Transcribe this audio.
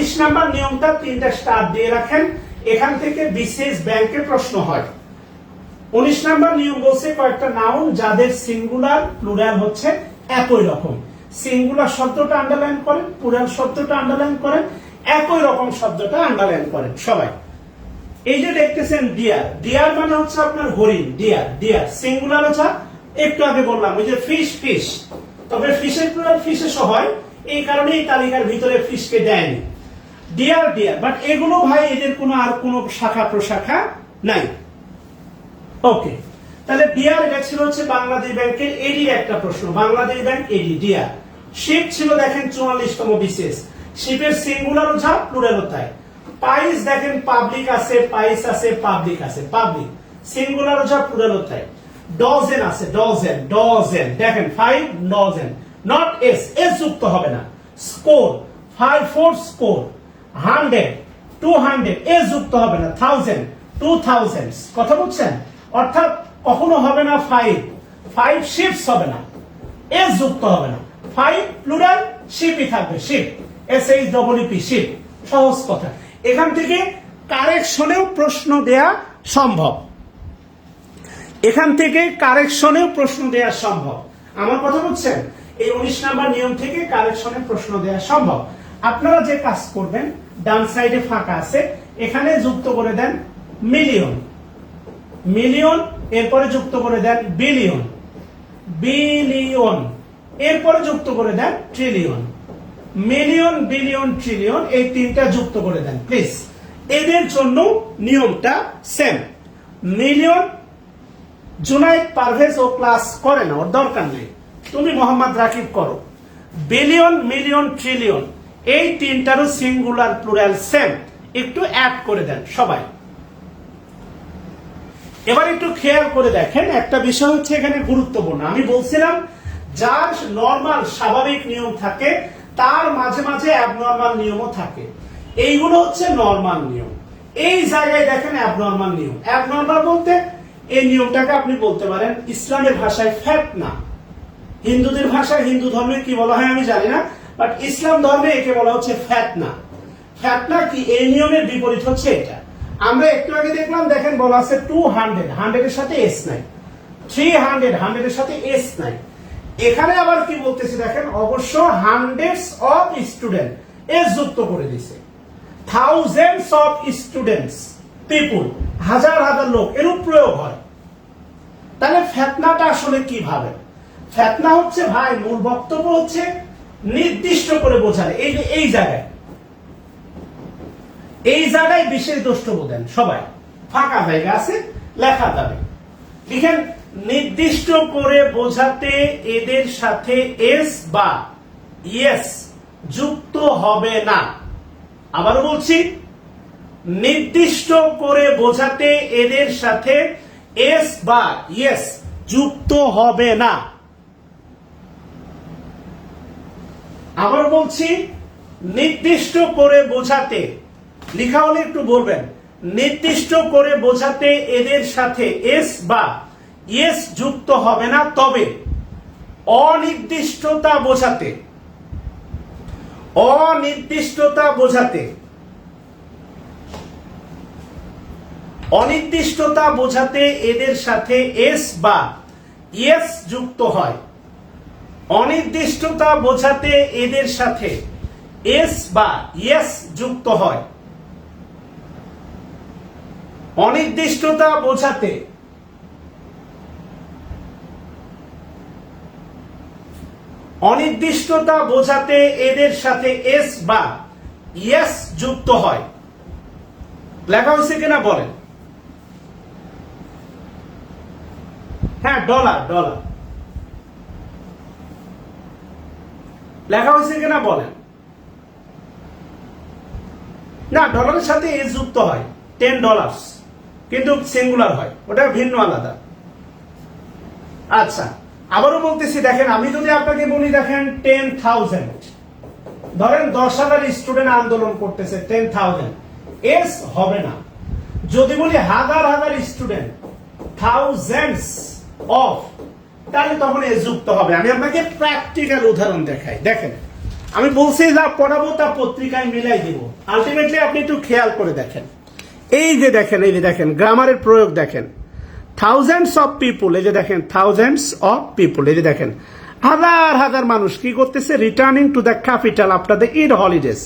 উনিশ নাম্বার নিয়মটা তিনটা স্টার দিয়ে রাখেন, এখান থেকে বিশেষ ব্যাংকে প্রশ্ন হয়। উনিশ নাম্বার নিয়ম বলছে কয়েকটা নাউন যাদের সিঙ্গুলার প্লুরাল হচ্ছে একই রকম। সিঙ্গুলার শব্দটা আন্ডারলাইন করেন প্লুরাল শব্দটা আন্ডারলাইন করেন, একই রকম শব্দটা আন্ডারলাইন করেন সবাই। এই যে দেখতেছেন ডিয়ার ডিয়ার মানে হচ্ছে আপনার হরিণ ডিয়ার ডিয়ার সিঙ্গুলার হচ্ছে, একটু আগে বললাম, ওই যে ফিশ ফিশ তবে ফিশের প্লুরাল ফিশে হয় এই কারণে এই তালিকার ভিতরে ফিশকে দেয়নি। ডিয়ার ডিয়ার বাট এগুলো ভাই এদের কোনো আর কোনো শাখা প্রশাখা নাই। ওকে তাহলে ডিয়ার এটা ছিল হচ্ছে বাংলাদেশ ব্যাংকের এডি একটা প্রশ্ন। Bangladesh bank AD dear ship ছিল দেখেন চুয়াল্লিশতম বিশেষ। শিপের সিঙ্গুলারও যা প্লুরালও তাই। পাইস দেখেন পাবলিক আছে পাইস আছে পাবলিক আছে। পাবলিক সিঙ্গুলারও যা প্লুরালও তাই। ডজেন আছে ডজেন ডজেন দেখেন five dozen not S S যুক্ত হবে না। Score five four score hundred, two hundred S যুক্ত হবে না, থাউজেন্ড, টু থাউজেন্ড কথা অর্থাৎ কখনো হবে না ফাইভ ফাইভ শিপস হবে না। এস যুক্ত হবে না। ফাইভ প্লুরাল শিপই থাকবে ship S H double P ship সহজ কথা। এখান থেকে কারেকশনেও প্রশ্ন দেয়া সম্ভব। এখান থেকে কারেকশনেও প্রশ্ন দেওয়া সম্ভব। আমার কথা বলছেন এই উনিশ নাম্বার নিয়ম থেকে কারেকশনে প্রশ্ন দেওয়া সম্ভব। আপনারা যে কাজ করবেন, ডান সাইডে ফাঁকা আছে, এখানে যুক্ত করে দেন মিলিয়ন মিলিয়ন এরপরে যুক্ত করে দেন বিলিয়ন বিলিয়ন এরপরে যুক্ত করে দেন ট্রিলিয়ন মিলিয়ন বিলিয়ন ট্রিলিয়ন এই তিনটা যুক্ত করে দেন প্লিজ এদের জন্য নিয়মটা সেম মিলিয়ন জুনাইদ পারভেজ ও ক্লাস করে না, ওর দরকার নেই। তুমি মোহাম্মদ রাকিব করো। বিলিয়ন মিলিয়ন ট্রিলিয়ন এই তিনটারও সিঙ্গুলার প্লুরাল সেম একটু অ্যাড করে দেন সবাই। এবার একটু খেয়াল করে দেখেন, একটা বিষয় হচ্ছে এখানে গুরুত্বপূর্ণ। আমি বলছিলাম, যার নর্মাল স্বাভাবিক নিয়ম থাকে, তার মাঝে মাঝে অ্যাবনর্মাল নিয়মও থাকে। এইগুলো হচ্ছে নর্মাল নিয়ম। এই জায়গায় দেখেন অ্যাবনর্মাল নিয়ম। অ্যাবনর্মাল বলতে এই নিয়মটাকে আপনি বলতে পারেন, ইসলামের ভাষায় ফ্যাট না। হিন্দুদের ভাষায় হিন্দু ধর্মে কি বলা হয় আমি জানি না। বাট ইসলাম ধর্মে একে বলা হচ্ছে ফ্যাতনা। ফ্যাটনা কি? এই নিয়মের বিপরীত হচ্ছে এটা। আমরা একটু আগে দেখলাম, দেখেন বলা আছে টু হান্ড্রেড হান্ড্রেডের সাথে এস নাই। থ্রি হান্ড্রেড হান্ড্রেডের সাথে এস নাই। এখানে আবার কি বলতেছে দেখেন? অবশ্য হান্ড্রেডস অফ স্টুডেন্ট এস যুক্ত করে দিছে। থাউজেন্ডস অফ স্টুডেন্টস পিপুল হাজার হাজার লোক, এরূপ প্রয়োগ হয়। তাহলে ফেতনাটা আসলে কীভাবে? ফ্যাতনা হচ্ছে, ভাই, মূল বক্তব্য হচ্ছে নির্দিষ্ট করে বোঝালে, এই যে এই জায়গায়। এই জায়গায় বিশেষ দ্রষ্টব্য দেন সবাই। ফাঁকা জায়গা আছে, লেখা যাবে। লিখেন, নির্দিষ্ট করে বোঝাতে এদের সাথে এস বা ইয়েস যুক্ত হবে না। আবার বলছি, নির্দিষ্ট করে বোঝাতে এদের সাথে এস বা ইয়েস যুক্ত হবে না। আবার বলছি, নির্দিষ্ট করে বোঝাতে লেখা হলে একটু বলবেন, নির্দিষ্ট করে বোঝাতে এদের সাথে এস বা ইয়েস যুক্ত হবে না, তবে অনির্দিষ্টতা বোঝাতে অনির্দিষ্টতা বোঝাতে অনির্দিষ্টতা বোঝাতে এদের সাথে এস বা ইয়েস যুক্ত হয়। অনির্দিষ্টতা বোঝাতে এদের সাথে এস বা ইয়েস যুক্ত হয়। অনির্দিষ্টতা বোঝাতে অনির্দিষ্টতা বোঝাতে এদের সাথে এস বা ইয়েস যুক্ত হয়। লেখা হয়েছে কিনা বলেন? হ্যাঁ ডলার ডলার। লেখা হয়েছে কিনা বলেন। না ডলারের সাথে এ যুক্ত হয় টেন ডলার কিন্তু সিঙ্গুলার হয়, ওটা ভিন্ন আলাদা। আচ্ছা আবারও বলতেছি, দেখেন, আমি যদি আপনাকে বলি, দেখেন টেন থাউজেন্ড ধরেন, দশ হাজার স্টুডেন্ট আন্দোলন করতেছে টেন থাউজেন্ড এস হবে না। যদি বলি হাজার হাজার স্টুডেন্ট থাউজেন্ডস অফ তাহলে তখন এস যুক্ত হবে। আমি আপনাকে প্র্যাকটিক্যাল উদাহরণ দেখাই। দেখেন, আমি বলছি যা পড়াবো তা পত্রিকায় মিলাই দিব। আলটিমেটলি আপনি একটু খেয়াল করে দেখেন। এই যে দেখেন, এই যে দেখেন গ্রামারের প্রয়োগ দেখেন। থাউজেন্ডস অফ পিপুল এই যে দেখেন থাউজেন্ডস অফ পিপুল এই যে দেখেন। হাজার হাজার মানুষ কি করতেছে? Returning to the capital after the Eid holidays